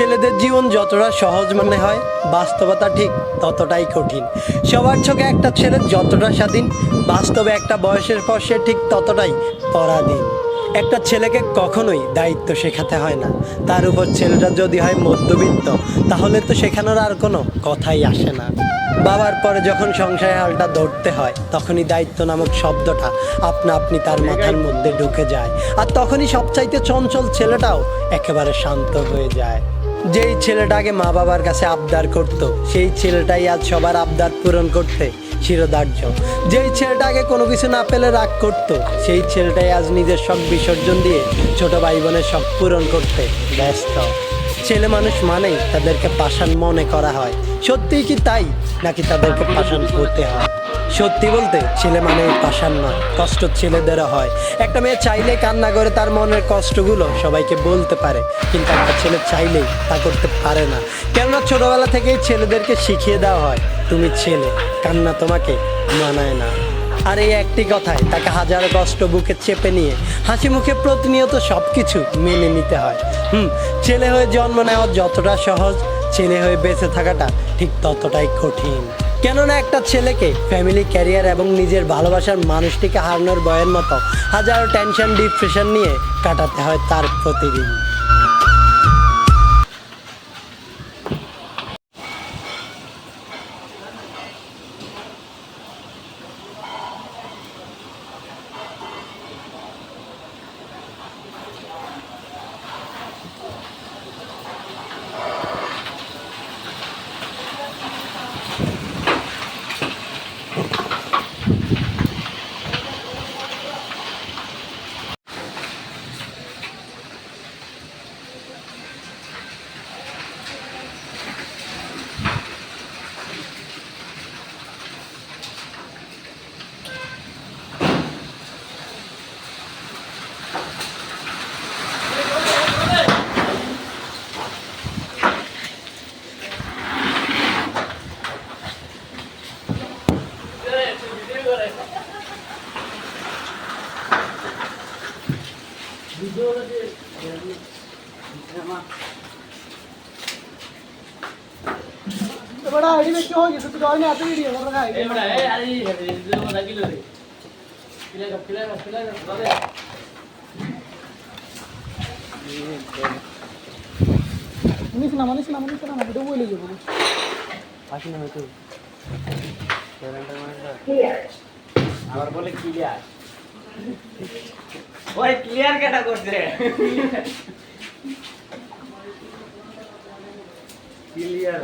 ছেলেদের জীবন যতটা সহজ মনে হয়, বাস্তবতা ঠিক ততটাই কঠিন। সবার চোখে একটা ছেলে যতটা স্বাধীন, বাস্তবে একটা বয়সের পর সে ঠিক ততটাই পরাধীন। একটা ছেলেকে কখনোই দায়িত্ব শেখাতে হয় না। তার উপর ছেলেটা যদি হয় মধ্যবিত্ত, তাহলে তো শেখানোর আর কোনো কথাই আসে না। বাবার পরে যখন সংসারের হালটা ধরতে হয়, তখনই দায়িত্ব নামক শব্দটা আপনা আপনি তার মাথার মধ্যে ঢুকে যায়। আর তখনই সবচাইতে চঞ্চল ছেলেটাও একেবারে শান্ত হয়ে যায়। যেই ছেলেটাকে মা বাবার কাছে আবদার করত, সেই ছেলেটাই আজ সবার আবদার পূরণ করতে শিরোধার্য। যেই ছেলেটাকে কোনো কিছু না পেলে রাগ করতো, সেই ছেলেটাই আজ নিজের সব বিসর্জন দিয়ে ছোট ভাই বোনের সব পূরণ করতে ব্যস্ত। ছেলে মানুষ মানেই তাদেরকে পাষাণ মনে করা হয়। সত্যিই কি তাই, নাকি তাদেরকে পাষাণ করতে হয়? সত্যি বলতে, ছেলে মানে পাষাণ নয় কষ্ট ছেলেদেরও হয়। একটা মেয়ে চাইলে কান্না করে তার মনের কষ্টগুলো সবাইকে বলতে পারে, কিন্তু একটা ছেলে চাইলেই তা করতে পারে না। কেননা ছোটবেলা থেকেই ছেলেদেরকে শিখিয়ে দেওয়া হয়, তুমি ছেলে, কান্না তোমাকে মানায় না। আর এই একটি কথায় তাকে হাজার কষ্ট বুকে চেপে নিয়ে হাসি মুখে প্রতিনিয়ত সব কিছু মেনে নিতে হয়। হুম, ছেলে হয়ে জন্ম নেওয়া যতটা সহজ, ছেলে হয়ে বেঁচে থাকাটা ঠিক ততটাই কঠিন। কেননা একটা ছেলেকে ফ্যামিলি ক্যারিয়ার এবং নিজের ভালোবাসার মানুষটিকে হারানোর বয়ের মতো হাজারো টেনশন ডিপ্রেশন নিয়ে কাটাতে হয় তার প্রতিদিন। बड़ा आईडी में क्यों होगी तो तुझे और नहीं आती वीडियो कर रखा है ये बड़ा है यार ये है जो बड़ा किलो है किलो का किलो का किलो का बाबे मनीष ना मनीष ना मनीष ना बेटा वो ले जो बोलो आज ना मैं तो करंट में आवर बोले क्लियर ওই ক্লিয়ার কেটা করছে। ক্লিয়ার